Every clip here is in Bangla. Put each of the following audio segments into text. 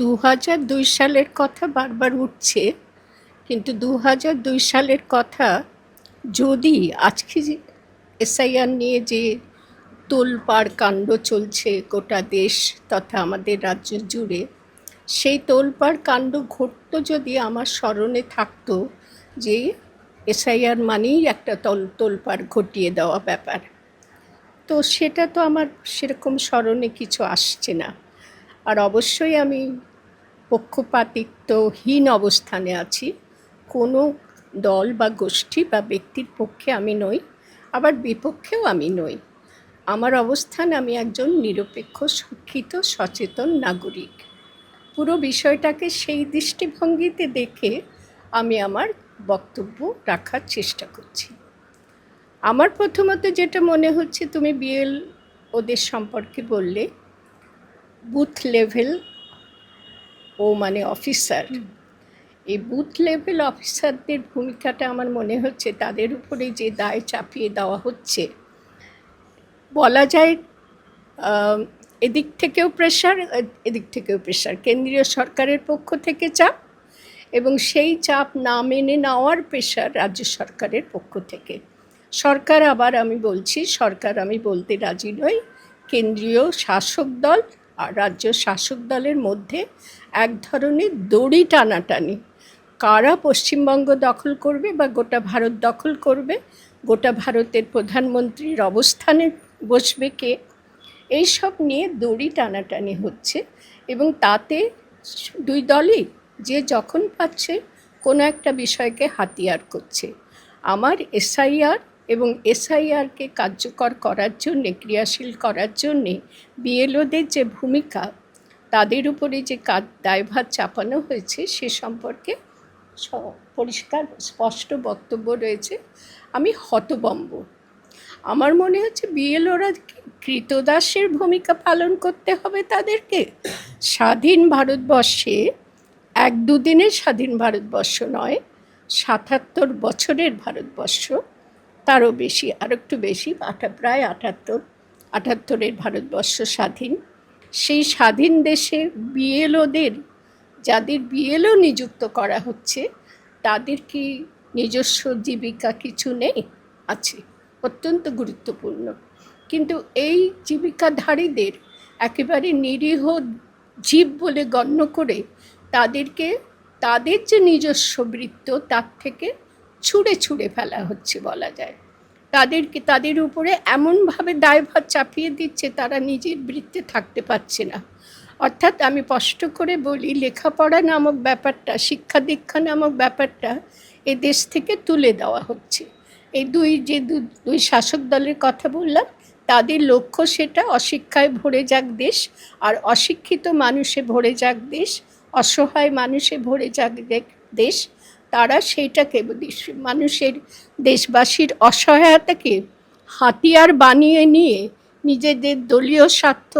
দু হাজার দুই সালের কথা বারবার উঠছে, কিন্তু দু হাজার দুই সালের কথা যদি আজকে এসআইআর নিয়ে যে তোলপাড় কাণ্ড চলছে গোটা দেশ তথা আমাদের রাজ্য জুড়ে, সেই তোলপাড় কাণ্ড ঘটতো যদি আমার স্মরণে থাকতো যে এসআইআর মানেই একটা তল, তোলপাড় ঘটিয়ে দেওয়া ব্যাপার। তো সেটা তো আমার সেরকম স্মরণে কিছু আসছে না। আর অবশ্যই আমি পক্ষপাতিত্বহীন অবস্থানে আছি। কোনো দল বা গোষ্ঠী বা ব্যক্তির পক্ষে আমি নই, আবার বিপক্ষেও আমি নই। আমার অবস্থান আমি একজন নিরপেক্ষ শিক্ষিত সচেতন নাগরিক। পুরো বিষয়টাকে সেই দৃষ্টিভঙ্গিতে দেখে আমি আমার বক্তব্য রাখার চেষ্টা করছি। আমার প্রথমত যেটা মনে হচ্ছে, তুমি বিএল ওদের সম্পর্কে বললে, বুথ লেভেল ও মানে অফিসার। এই বুথ লেভেল অফিসারদের ভূমিকাটা আমার মনে হচ্ছে তাদের উপরে যে দায় চাপিয়ে দেওয়া হচ্ছে। বলা যায় এদিক থেকেও প্রেশার এদিক থেকেও প্রেশার কেন্দ্রীয় সরকারের পক্ষ থেকে চাপ এবং সেই চাপ না মেনে নেওয়ার প্রেশার রাজ্য সরকারের পক্ষ থেকে। সরকার আবার আমি বলছি সরকার আমি বলতে রাজি নই। কেন্দ্রীয় শাসক দল রাজ্য শাসক দলের মধ্যে এক ধরনের দড়ি টানাটানি। কারা পশ্চিমবঙ্গ দখল করবে বা গোটা ভারত দখল করবে? গোটা ভারতের প্রধানমন্ত্রীর অবস্থানে বসবে কে? এইসব নিয়ে দড়ি টানাটানি হচ্ছে এবং তাতে দুই দলই যে যখন পাচ্ছে কোনো একটা বিষয়কে হাতিয়ার করছে। আমার এসআইআর এবং এসআইআরকে কার্যকর করার জন্যে, ক্রিয়াশীল করার জন্যে বিএলওদের যে ভূমিকা, তাদের উপরে যে কাজ দায়ভার চাপানো হয়েছে সে সম্পর্কে পরিষ্কার, স্পষ্ট বক্তব্য রয়েছে। আমি হতবম্ব। আমার মনে হচ্ছে বিএলওরা কৃতদাসের ভূমিকা পালন করতে হবে তাদেরকে? স্বাধীন ভারতবর্ষে এক দুদিনের স্বাধীন ভারতবর্ষ নয়, সাতাত্তর বছরের ভারতবর্ষ। তারও বেশি আর একটু বেশি, আটা প্রায় আটাত্তর, আটাত্তরের ভারতবর্ষ স্বাধীন। সেই স্বাধীন দেশে বিএলওদের, যাদের বিএলও নিযুক্ত করা হচ্ছে, তাদের কি নিজস্ব জীবিকা কিছু নেই? আছে, অত্যন্ত গুরুত্বপূর্ণ। কিন্তু এই জীবিকাধারীদের একেবারে নিরীহ জীব বলে গণ্য করে তাদেরকে, তাদের যে নিজস্ব বৃত্ত, তার থেকে ছুঁড়ে ছুঁড়ে ফেলা হচ্ছে বলা যায়। তাদেরকে, তাদের উপরে এমনভাবে দায়ভার চাপিয়ে দিচ্ছে তারা নিজের বৃত্তে থাকতে পারছে না। অর্থাৎ আমি স্পষ্ট করে বলি, লেখাপড়া নামক ব্যাপারটা, শিক্ষা দীক্ষা নামক ব্যাপারটা এ দেশ থেকে তুলে দেওয়া হচ্ছে। এই দুই, যে দুই শাসক দলের কথা বললাম, তাদের লক্ষ্য সেটা, অশিক্ষায় ভরে যাক দেশ, আর অশিক্ষিত মানুষে ভরে যাক দেশ, অসহায় মানুষে ভরে যাক দেশ তারা সেইটাকে মানুষের দেশবাসীর অসহায়তাকে হাতিয়ার বানিয়ে নিয়ে নিজেদের দলীয় স্বার্থ,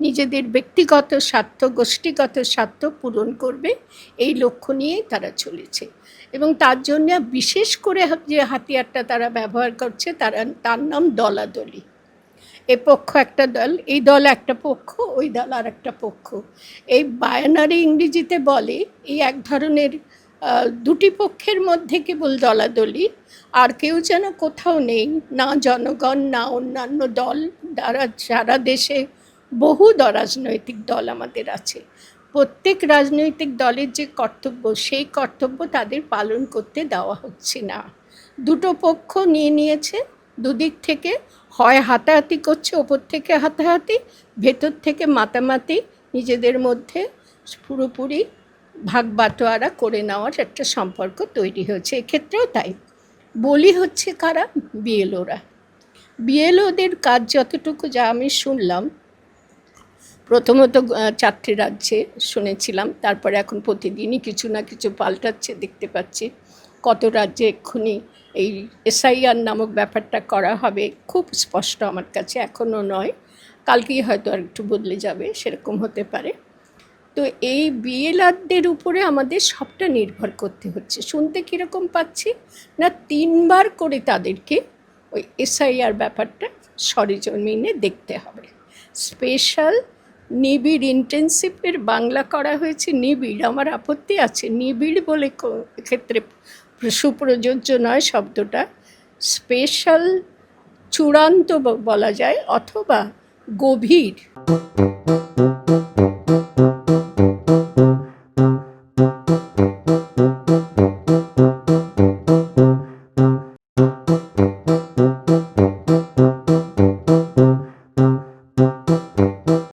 নিজেদের ব্যক্তিগত স্বার্থ, গোষ্ঠীগত স্বার্থ পূরণ করবে। এই লক্ষ্য নিয়েই তারা চলেছে। এবং তার জন্য বিশেষ করে যে হাতিয়ারটা তারা ব্যবহার করছে, তারা তার নাম দলাদলি। এ পক্ষ একটা দল, এই দল একটা পক্ষ, ওই দল আর একটা পক্ষ। এই বায়ানারি ইংরেজিতে বলে, এই এক ধরনের দুটি পক্ষের মধ্যে কেবল দলাদলি, আর কেউ যেন কোথাও নেই, না জনগণ, না অন্যান্য দল, যারা, সারা দেশে বহু রাজনৈতিক দল আমাদের আছে। প্রত্যেক রাজনৈতিক দলের যে কর্তব্য, সেই কর্তব্য তাদের পালন করতে দেওয়া হচ্ছে না। দুটো পক্ষ নিয়ে নিয়েছে, দুদিক থেকে হয় হাতাহাতি করছে, ওপর থেকে হাতাহাতি, ভেতর থেকে মাতামাতি, নিজেদের মধ্যে পুরোপুরি ভাগ বাটোয়ারা করে নেওয়ার একটা সম্পর্ক তৈরি হয়েছে, এক্ষেত্রেও তাই। বলি হচ্ছে কারা? বিএলওরা। বিএলওদের কাজ যতটুকু যা আমি শুনলাম, প্রথমত চারটে রাজ্যে শুনেছিলাম, তারপরে এখন প্রতিদিনই কিছু না কিছু পাল্টাচ্ছে, দেখতে পাচ্ছি। কত রাজ্যে এক্ষুনি এই এসআইআর নামক ব্যাপারটা করা হবে, খুব স্পষ্ট আমার কাছে, এখনও নয়। কালকেই হয়তো আর একটু বদলে যাবে, সেরকম হতে পারে। তো এই বিএলআরদের উপরে আমাদের সবটা নির্ভর করতে হচ্ছে। শুনতে কীরকম পাচ্ছি? না, তিনবার করে তাদেরকে ওই এসআইআর ব্যাপারটা সরেজমিনে দেখতে হবে। স্পেশাল নিবিড় ইন্টেন্সিভের বাংলা করা হয়েছে, নিবিড়। আমার আপত্তি আছে, নিবিড় বলে ক্ষেত্রে সুপ্রযোজ্য নয় শব্দটা। স্পেশাল চূড়ান্ত বলা যায় অথবা গভীর।